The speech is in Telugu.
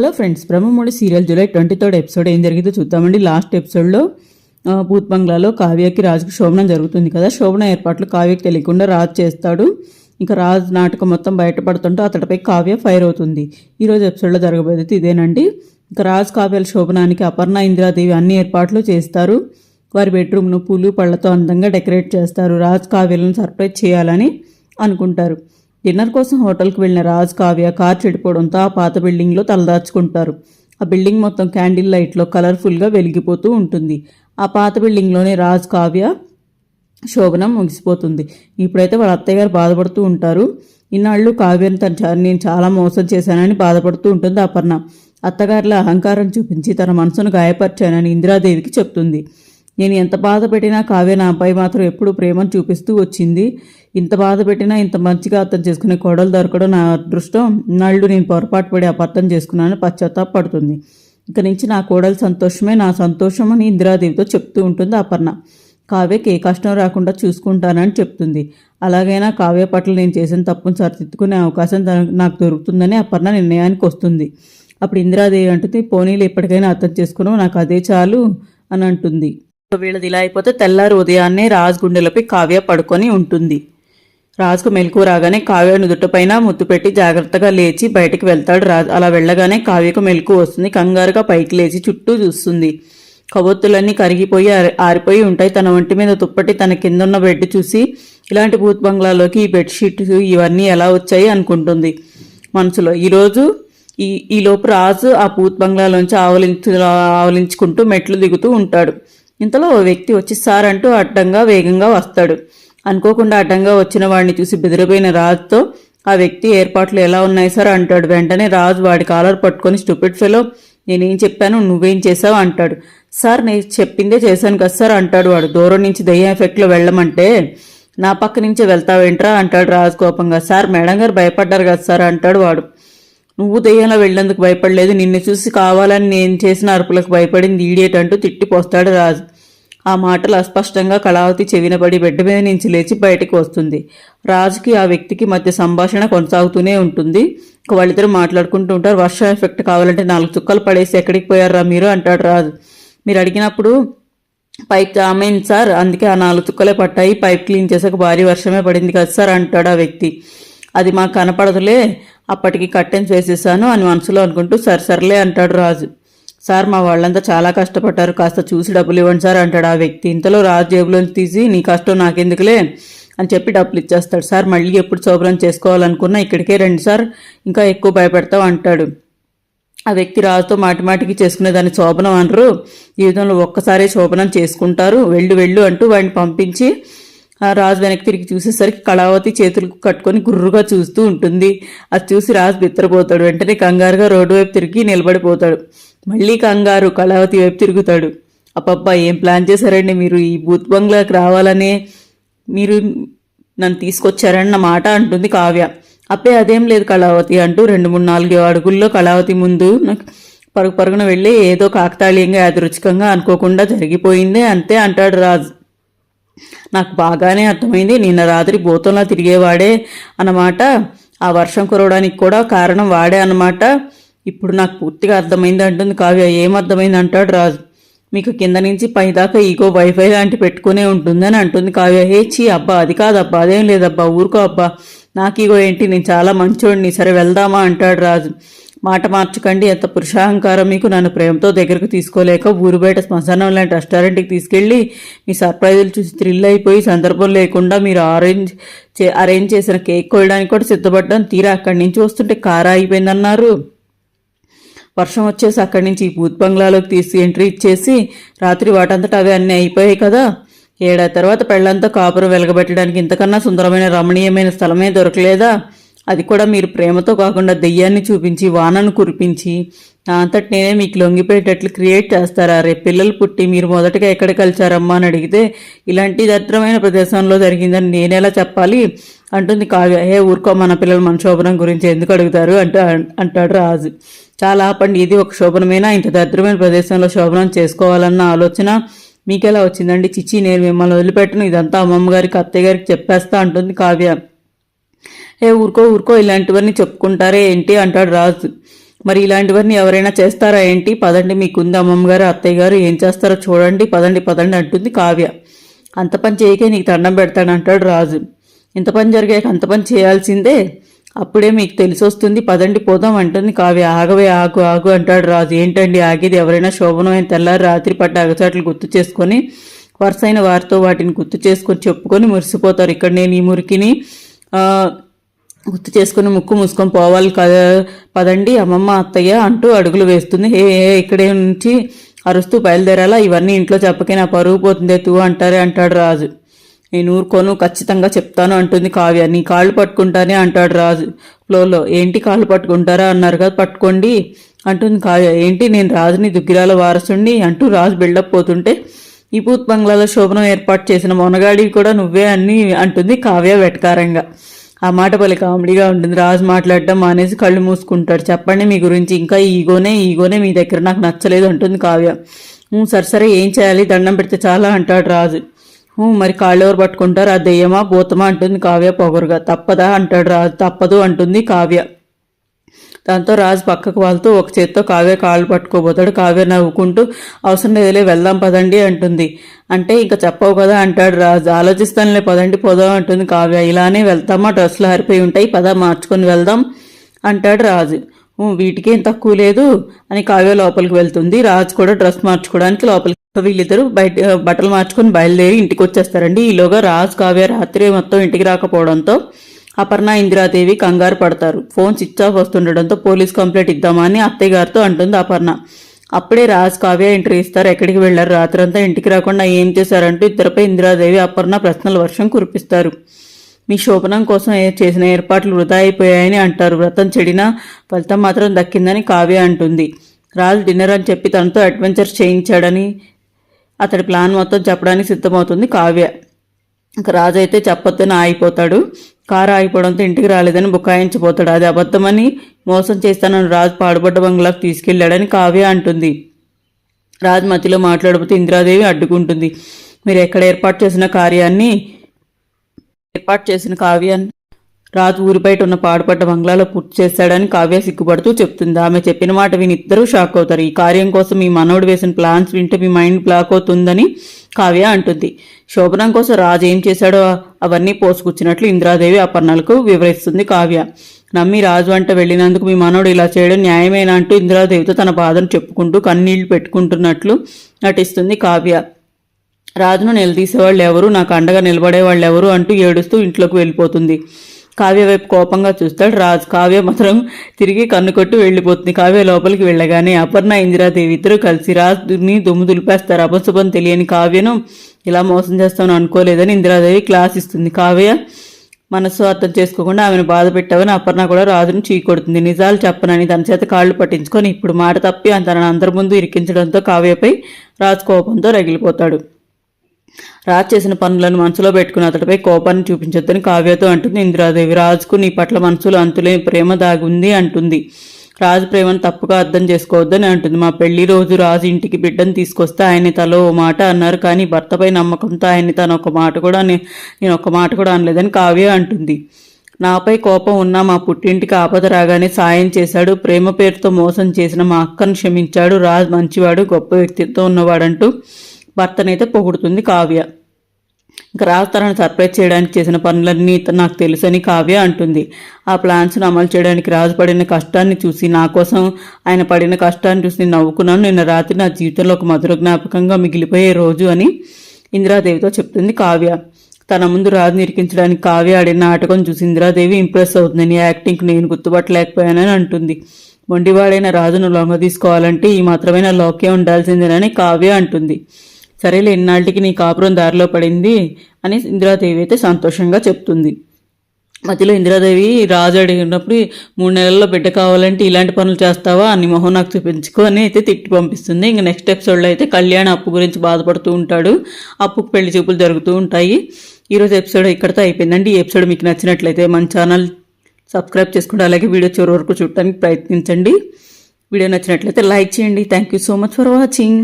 Hello friends Brahmamudi serial July twenty third episode ఏం జరిగిందో చూద్దామండి. లాస్ట్ ఎపిసోడ్లో ఆ, భూత్ బంగ్లాలో కావ్యకి రాజుకి శోభనం జరుగుతుంది కదా. శోభన ఏర్పాట్లు కావ్యకి తెలియకుండా రాజు చేస్తాడు. ఇంకా రాజు నాటకం మొత్తం బయటపడుతుంటే అతడిపై కావ్య ఫైర్ అవుతుంది. ఈరోజు ఎపిసోడ్లో జరగబోయేది ఇదేనండి. ఇంకా రాజు కావ్యాల శోభనానికి అపర్ణ ఇందిరాదేవి అన్ని ఏర్పాట్లు చేస్తారు. వారి బెడ్రూమ్ను పూలు పళ్ళతో అందంగా డెకరేట్ చేస్తారు. రాజ్ కావ్యాలను సర్ప్రైజ్ చేయాలని అనుకుంటారు. డిన్నర్ కోసం హోటల్కి వెళ్ళిన రాజ్ కావ్య కార్ చెడిపోవడంతో ఆ పాత బిల్డింగ్లో తలదాచుకుంటారు. ఆ బిల్డింగ్ మొత్తం క్యాండిల్ లైట్లో కలర్ఫుల్గా వెలిగిపోతూ ఉంటుంది. ఆ పాత బిల్డింగ్లోనే రాజ్ కావ్య శోభనం ముగిసిపోతుంది. ఇప్పుడైతే వాళ్ళ అత్తయ్య గారు బాధపడుతూ ఉంటారు. ఇన్నాళ్ళు కావ్యను తన నేను చాలా మోసం చేశానని బాధపడుతూ ఉంటుంది అపర్ణ. అత్తగారిలో అహంకారం చూపించి తన మనసును గాయపరిచానని ఇందిరాదేవికి చెప్తుంది. నేను ఎంత బాధ పెట్టినా కావ్య నాపై మాత్రం ఎప్పుడూ ప్రేమను చూపిస్తూ వచ్చింది. ఇంత బాధ పెట్టినా ఇంత మంచిగా అర్థం చేసుకునే కోడలు దొరకడం నా అదృష్టం. నాళ్ళు నేను పొరపాటు పడి అపార్థం చేసుకున్నాను పశ్చాత్తాపడుతుంది ఇక నుంచి నా కోడలు సంతోషమే నా సంతోషం అని ఇందిరాదేవితో చెప్తూ ఉంటుంది అపర్ణ. కావ్యకి ఏ కష్టం రాకుండా చూసుకుంటానని చెప్తుంది. అలాగైనా కావ్య పట్ల నేను చేసిన తప్పును సరిదిద్దుకునే అవకాశం నాకు దొరుకుతుందని అపర్ణ నిర్ణయానికి వస్తుంది. అప్పుడు ఇందిరాదేవి అంటుంది పోనీలు ఎప్పటికైనా అర్థం చేసుకున్నావు నాకు అదే చాలు అని అంటుంది. వీళ్ళది ఇలా అయిపోతే తెల్లారి ఉదయాన్నే రాజు గుండెలపై కావ్య పడుకొని ఉంటుంది. రాజుకు మెలకు రాగానే కావ్య నుదుటపైన ముద్దు పెట్టి జాగ్రత్తగా లేచి బయటికి వెళ్తాడు రాజు. అలా వెళ్ళగానే కావ్యకు మెలకు వస్తుంది. కంగారుగా పైకి లేచి చుట్టూ చూస్తుంది. కబొత్తులన్నీ కరిగిపోయి ఆరిపోయి ఉంటాయి. తన ఒంటి మీద తుప్పటి తన కింద ఉన్న బెడ్ చూసి ఇలాంటి భూత్ బంగ్లాలోకి ఈ బెడ్షీట్స్ ఇవన్నీ ఎలా వచ్చాయి? అనుకుంటుంది. మనసులో ఈరోజు ఈ ఈ లోపు రాజు ఆ పూత్ బంగ్లాలోంచి ఆవలించు ఆవలించుకుంటూ మెట్లు దిగుతూ ఉంటాడు. ఇంతలో ఓ వ్యక్తి వచ్చి సార్ అంటూ అడ్డంగా వేగంగా వస్తాడు. అనుకోకుండా అడ్డంగా వచ్చిన వాడిని చూసి బెదిరిపోయిన రాజుతో ఆ వ్యక్తి ఏర్పాట్లు ఎలా ఉన్నాయి సార్? అంటాడు. వెంటనే రాజు వాడి కాలర్ పట్టుకొని స్టూపిడ్ ఫెలో నేనేం చెప్పాను నువ్వేం చేసావు అంటాడు. సార్ నేను చెప్పిందే చేశాను కదా సార్ అంటాడు వాడు. దూరం నుంచి దయ్యం ఎఫెక్ట్లో వెళ్ళమంటే నా పక్క నుంచే వెళ్తావేంట్రా? అంటాడు రాజు కోపంగా. సార్ మేడం గారు భయపడ్డారు కదా సార్ అంటాడు వాడు. నువ్వు దయ్యంలో వెళ్ళేందుకు భయపడలేదు. నిన్ను చూసి కావాలని నేను చేసిన అరుపులకు భయపడింది ఈడియట్ అంటూ తిట్టిపోస్తాడు రాజు. ఆ మాటలు అస్పష్టంగా కళావతి చెవినబడి బెడ్ మీద నుంచి లేచి బయటకు వస్తుంది. రాజుకి ఆ వ్యక్తికి మధ్య సంభాషణ కొనసాగుతూనే ఉంటుంది. వాళ్ళిద్దరు వాళ్ళిద్దరూ మాట్లాడుకుంటూ ఉంటారు. వర్షం ఎఫెక్ట్ కావాలంటే నాలుగు చుక్కలు పడేసి ఎక్కడికి పోయారా మీరు? అంటాడు రాజు. మీరు అడిగినప్పుడు పైప్ ఆమెన్ సార్ అందుకే ఆ నాలుగు చుక్కలే పట్టాయి. పైప్ క్లీన్ చేసాక భారీ వర్షమే పడింది కదా సార్ అంటాడు ఆ వ్యక్తి. అది మాకు కనపడదులే అప్పటికి కట్టెన్స్ వేసేసాను అని మనసులో అనుకుంటూ సరే సర్లే అంటాడు రాజు. సార్ మా వాళ్ళంతా చాలా కష్టపడ్డారు కాస్త చూసి డబ్బులు ఇవ్వండి సార్ అంటాడు ఆ వ్యక్తి. ఇంతలో రాజు జేబులోంచి తీసి నీ కష్టం నాకెందుకులే అని చెప్పి డబ్బులు ఇచ్చేస్తాడు. సార్ మళ్ళీ ఎప్పుడు శోభనం చేసుకోవాలనుకున్నా ఇక్కడికే రండి సార్ ఇంకా ఎక్కువ భయపెడతావు అంటాడు. ఆ వ్యక్తి రాజుతో మాటిమాటికి చేసుకునేదాన్ని చేసుకునే దాన్ని శోభనం అనరు. జీవితంలో ఒక్కసారే శోభనం చేసుకుంటారు. వెళ్ళు వెళ్ళు అంటూ వాడిని పంపించి రాజు వెనక్కి తిరిగి చూసేసరికి కళావతి చేతులకు కట్టుకొని గుర్రుగా చూస్తూ ఉంటుంది. అది చూసి రాజు బిత్తరపోతాడు. వెంటనే కంగారుగా రోడ్డు వైపు తిరిగి నిలబడిపోతాడు. మళ్ళీ కంగారు కళావతి వైపు తిరుగుతాడు. అప్పబ్బా ఏం ప్లాన్ చేశారండి మీరు? ఈ బూత్ బంగ్లాకి రావాలనే మీరు నన్ను తీసుకొచ్చారన్న మాట అంటుంది కావ్య. అప్పే అదేం లేదు కళావతి అంటూ రెండు మూడు నాలుగు అడుగుల్లో కళావతి ముందు నాకు పరుగు పరుగున వెళ్ళి ఏదో కాకతాళీయంగా యాదృచ్ఛికంగా అనుకోకుండా జరిగిపోయిందే. అంతే అంటాడు రాజు. నాకు బాగానే అర్థమైంది. నిన్న రాత్రి భూతంలో తిరిగేవాడే అన్నమాట. ఆ వర్షం కురవడానికి కూడా కారణం వాడే అన్నమాట. ఇప్పుడు నాకు పూర్తిగా అర్థమైంది అంటుంది కావ్య. ఏం అర్థమైంది అంటాడు రాజు? మీకు కింద నుంచి పై దాకా ఈగో వైఫై లాంటి పెట్టుకునే ఉంటుందని అంటుంది కావ్య. హే చీ అబ్బా అది కాదబ్బా అదేం లేదబ్బా ఊరుకో అబ్బా. నాకు ఈగో ఏంటి? నేను చాలా మంచోడిని. సరే వెళ్దామా అంటాడు రాజు. మాట మార్చకండి ఎంత పురుషాహంకారం మీకు నన్ను ప్రేమతో దగ్గరకు తీసుకోలేక ఊరు బయట శ్మశానం లాంటి రెస్టారెంట్కి తీసుకెళ్ళి మీ సర్ప్రైజులు చూసి థ్రిల్ అయిపోయి సందర్భం లేకుండా మీరు అరేంజ్ చే అరేంజ్ చేసిన కేక్ కోయడానికి కూడా సిద్ధపడ్డాను తీరా అక్కడి నుంచి వస్తుంటే కారా అయిపోయిందన్నారు. వర్షం వచ్చేసి అక్కడి నుంచి ఈ భూత్ బంగ్లాలోకి తీసి ఎంట్రీ ఇచ్చేసి రాత్రి వాటంతటా అవి అన్నీ అయిపోయాయి కదా. ఏడాది తర్వాత పెళ్ళంతా కాపురం వెలగబెట్టడానికి ఇంతకన్నా సుందరమైన రమణీయమైన స్థలమే దొరకలేదా? అది కూడా మీరు ప్రేమతో కాకుండా దెయ్యాన్ని చూపించి వానను కురిపించి నా అంతటి నేనే మీకు లొంగిపోయేటట్లు క్రియేట్ చేస్తారా? రేపు పిల్లలు పుట్టి మీరు మొదటగా ఎక్కడ కలిచారమ్మా అని అడిగితే ఇలాంటి దరిద్రమైన ప్రదేశంలో జరిగిందని నేనెలా చెప్పాలి? అంటుంది కావ్య. హే ఊరుకో మన పిల్లలు మన శోభనం గురించి ఎందుకు అడుగుతారు? అంటూ అంటాడు రాజు. చాలా ఆపండి ఇది ఒక శోభనమైనా ఇంత దరిద్రమైన ప్రదేశంలో శోభనం చేసుకోవాలన్న ఆలోచన మీకెలా వచ్చిందండి? చిచ్చి నేను మిమ్మల్ని వదిలిపెట్టను ఇదంతా అమ్మమ్మ గారికి అత్తయ్య గారికి చెప్పేస్తా అంటుంది కావ్య. ఏ ఊరుకో ఊరుకో ఇలాంటివన్నీ చెప్పుకుంటారే ఏంటి? అంటాడు రాజు. మరి ఇలాంటివన్నీ ఎవరైనా చేస్తారా ఏంటి? పదండి మీకుంది అమ్మమ్మ గారు అత్తయ్య గారు ఏం చేస్తారో చూడండి పదండి పదండి అంటుంది కావ్య. అంత పని చేయకే నీకు దండం పెడతాడు అంటాడు రాజు. ఇంత పని జరిగాక అంత పని చేయాల్సిందే? అప్పుడే మీకు తెలిసి వస్తుంది పదండి పోదాం అంటుంది కావ్య. ఆగవే ఆగు ఆగు అంటాడు రాజు. ఏంటండి ఆగేది? ఎవరైనా శోభనమైన తెల్లారి రాత్రి పట్ట అగచాట్లు గుర్తు చేసుకొని వరుసైన వారితో వాటిని గుర్తు చేసుకొని చెప్పుకొని మురిసిపోతారు. ఇక్కడ నేను ఈ మురికిని గుర్తు చేసుకుని ముక్కు మూసుకొని పోవాలి కదా పదండి అమ్మమ్మ అత్తయ్య అంటూ అడుగులు వేస్తుంది. హే ఇక్కడే నుంచి అరుస్తూ బయలుదేరాలా? ఇవన్నీ ఇంట్లో చెప్పకే నా పరుగు పోతుందే తూ అంటారే అంటాడు రాజు. నేను ఊరుకోను ఖచ్చితంగా చెప్తాను అంటుంది కావ్య. నీ కాళ్ళు పట్టుకుంటానే అంటాడు రాజు. ఫ్లోలో ఏంటి కాళ్ళు పట్టుకుంటారా? అన్నారు కదా పట్టుకోండి అంటుంది కావ్య. ఏంటి నేను రాజుని దుగ్గిరాల వారసుండి అంటూ రాజు బిల్డప్ పోతుంటే ఈ పూత్ బంగ్లాలో శోభనం ఏర్పాటు చేసిన మొనగాడివి కూడా నువ్వే అని అంటుంది కావ్య వెటకారంగా. ఆ మాట పలి కామెడీగా ఉంటుంది. రాజు మాట్లాడటం మానేసి కళ్ళు మూసుకుంటాడు. చెప్పండి మీ గురించి. ఇంకా ఈగోనే ఈగోనే మీ దగ్గర. నాకు నచ్చలేదు అంటుంది కావ్య. సరే సరే ఏం చేయాలి? దండం పెడితే చాలా అంటాడు రాజు. మరి కాళ్ళు ఎవరు పట్టుకుంటారు? ఆ దెయ్యమా భూతమా? అంటుంది కావ్య పొగరుగా. తప్పదా అంటాడు రాజు. తప్పదు అంటుంది కావ్య. దాంతో రాజు పక్కకు వాళ్తూ ఒక చేత్తో కావ్య కాళ్ళు పట్టుకోబోతాడు. కావ్య నవ్వుకుంటూ అవసరం లేదులే వెళ్దాం పదండి అంటుంది. అంటే ఇంకా చెప్పవు కదా అంటాడు రాజు. ఆలోచిస్తానులే పదండి పోదాం అంటుంది కావ్య. ఇలానే వెళ్తామా? డ్రెస్సులు హరిపోయి ఉంటాయి. పద మార్చుకొని వెళ్దాం అంటాడు రాజు. వీటికేం తక్కువ లేదు అని కావ్య లోపలికి వెళ్తుంది. రాజు కూడా డ్రెస్ మార్చుకోవడానికి లోపలికి వీళ్ళిద్దరూ బయట బట్టలు మార్చుకొని బయలుదేరి ఇంటికి వచ్చేస్తారండి. ఈలోగా రాజు కావ్య రాత్రి మొత్తం ఇంటికి రాకపోవడంతో అపర్ణ ఇందిరాదేవి కంగారు పడతారు. ఫోన్ స్విచ్ ఆఫ్ వస్తుండడంతో పోలీస్ కంప్లైంట్ ఇద్దామని అత్తయ్య గారితో అంటుంది అపర్ణ. అప్పుడే రాజ్ కావ్య ఎంట్రీ ఇస్తారు. ఎక్కడికి వెళ్ళారు రాత్రంతా ఇంటికి రాకుండా ఏం చేశారంటూ ఇద్దరిపై ఇందిరాదేవి అపర్ణ ప్రశ్నల వర్షం కురిపిస్తారు. మీ శోభనం కోసం ఏ- చేసిన ఏర్పాట్లు వృధా అయిపోయాయని అంటారు. వ్రతం చెడినా ఫలితం మాత్రం దక్కిందని కావ్య అంటుంది. రాజు డిన్నర్ అని చెప్పి తనతో అడ్వెంచర్స్ చేయించాడని అతడి ప్లాన్ మొత్తం చెప్పడానికి సిద్ధమవుతుంది కావ్య. ఇక రాజు అయితే చెప్పొద్దని ఆగిపోతాడు. కారు ఆగిపోవడంతో ఇంటికి రాలేదని బుకాయించిపోతాడు. అది అబద్ధమని మోసం చేస్తానని రాజు పాడుబడ్డ బంగ్లాకు తీసుకెళ్ళాడని కావ్య అంటుంది. రాజు మధ్యలో మాట్లాడబోతే ఇందిరాదేవి అడ్డుకుంటుంది. మీరు ఎక్కడ ఏర్పాటు చేసిన కార్యాన్ని ఏర్పాటు చేసిన కావ్యాన్ని రాజు ఊరి బయట ఉన్న పాడుపడ్డ బంగ్లాలో పూర్తి చేస్తాడని కావ్య సిగ్గుపడుతూ చెప్తుంది. ఆమె చెప్పిన మాట విని ఇద్దరూ షాక్ అవుతారు. ఈ కార్యం కోసం మీ మనోడు వేసిన ప్లాన్స్ వింటే మీ మైండ్ బ్లాక్ అవుతుందని కావ్య అంటుంది. శోభనం కోసం రాజు ఏం చేశాడో అవన్నీ పోసుకొచ్చినట్లు ఇందిరాదేవి అపర్ణలకు వివరిస్తుంది కావ్య. నమ్మి రాజు అంట వెళ్ళినందుకు మీ మనోడు ఇలా చేయడం న్యాయమేనా అంటూ ఇందిరాదేవితో తన బాధను చెప్పుకుంటూ కన్నీళ్ళు పెట్టుకుంటున్నట్లు నటిస్తుంది కావ్య. రాజును నిలదీసేవాళ్ళు ఎవరు? నాకు అండగా నిలబడేవాళ్ళు ఎవరు? అంటూ ఏడుస్తూ ఇంట్లోకి వెళ్ళిపోతుంది. కావ్య వైపు కోపంగా చూస్తాడు. రాజు కావ్య మాత్రం తిరిగి కన్ను కొట్టి వెళ్ళిపోతుంది. కావ్య లోపలికి వెళ్ళగానే అపర్ణ ఇందిరాదేవి ఇద్దరు కలిసి రాజుని దుమ్ము దులిపేస్తారు. అపశుభం తెలియని కావ్యను ఇలా మోసం చేస్తామని అనుకోలేదని ఇందిరాదేవి క్లాస్ ఇస్తుంది. కావ్య మనస్సు అర్థం చేసుకోకుండా ఆమెను బాధ పెట్టావని అపర్ణ కూడా రాజును చీకొడుతుంది నిజాలు చెప్పనని తన చేత కాళ్ళు పట్టించుకొని ఇప్పుడు మాట తప్పి తనను అందరి ముందు ఇరికించడంతో కావ్యపై రాజు కోపంతో రగిలిపోతాడు. రాజు చేసిన పనులను మనసులో పెట్టుకుని అతడిపై కోపాన్ని చూపించొద్దని కావ్యతో అంటుంది. ఇందిరాదేవి రాజుకు నీ పట్ల మనసులో అంతులేని ప్రేమ దాగుంది అంటుంది. రాజు ప్రేమను తప్పుగా అర్థం చేసుకోవద్దని అంటుంది. మా పెళ్ళి రోజు రాజు ఇంటికి బిడ్డను తీసుకొస్తే ఆయన తలో ఓ మాట అన్నారు. కానీ భర్తపై నమ్మకంతో ఆయన్ని తను ఒక మాట కూడా నేను ఒక మాట కూడా అనలేదని కావ్య అంటుంది. నాపై కోపం ఉన్నా మా పుట్టింటికి ఆపద రాగానే సాయం చేశాడు. ప్రేమ పేరుతో మోసం చేసిన మా అక్కను క్షమించాడు. రాజు మంచివాడు గొప్ప వ్యక్తిత్వం ఉన్నవాడంటూ భర్తనైతే పొగుడుతుంది కావ్య. ఇంకా తనను సర్ప్రైజ్ చేయడానికి చేసిన పనులన్నీ నాకు తెలుసని కావ్య అంటుంది. ఆ ప్లాన్స్ను అమలు చేయడానికి రాజు పడిన కష్టాన్ని చూసి నా కోసం ఆయన పడిన కష్టాన్ని చూసి నేను నవ్వుకున్నాను. నిన్న రాత్రి నా జీవితంలో ఒక మధుర జ్ఞాపకంగా మిగిలిపోయే రోజు అని ఇందిరాదేవితో చెప్తుంది కావ్య. తన ముందు రాజు నిరికించడానికి కావ్య ఆడిన నాటకం చూసి ఇందిరాదేవి ఇంప్రెస్ అవుతుంది యాక్టింగ్కి యాక్టింగ్ నేను గుర్తుపట్టలేకపోయానని అంటుంది. మొండివాడైన రాజును లొంగ తీసుకోవాలంటే ఈ మాత్రమైన లోకే ఉండాల్సిందేనని కావ్య అంటుంది. సరేలే ఇన్నాళ్ళకి నీ కాపురం దారిలో పడింది అని ఇందిరాదేవి అయితే సంతోషంగా చెప్తుంది. మధ్యలో ఇందిరాదేవి రాజు అడిగినప్పుడు మూడు నెలల్లో బిడ్డ కావాలంటే ఇలాంటి పనులు చేస్తావా? అని మొహం నాకు చూపించుకో అని అయితే తిట్టి పంపిస్తుంది. ఇంకా నెక్స్ట్ ఎపిసోడ్లో అయితే కళ్యాణ్ అప్పు గురించి బాధపడుతూ ఉంటాడు. అప్పుకు పెళ్ళి చూపులు జరుగుతూ ఉంటాయి. ఈరోజు ఎపిసోడ్ ఇక్కడితో అయిపోయిందండి. ఈ ఎపిసోడ్ మీకు నచ్చినట్లయితే మన ఛానల్ సబ్స్క్రైబ్ చేసుకోండి అలాగే వీడియో చివరి వరకు చూడటానికి ప్రయత్నించండి. వీడియో నచ్చినట్లయితే లైక్ చేయండి. Thank you so much for watching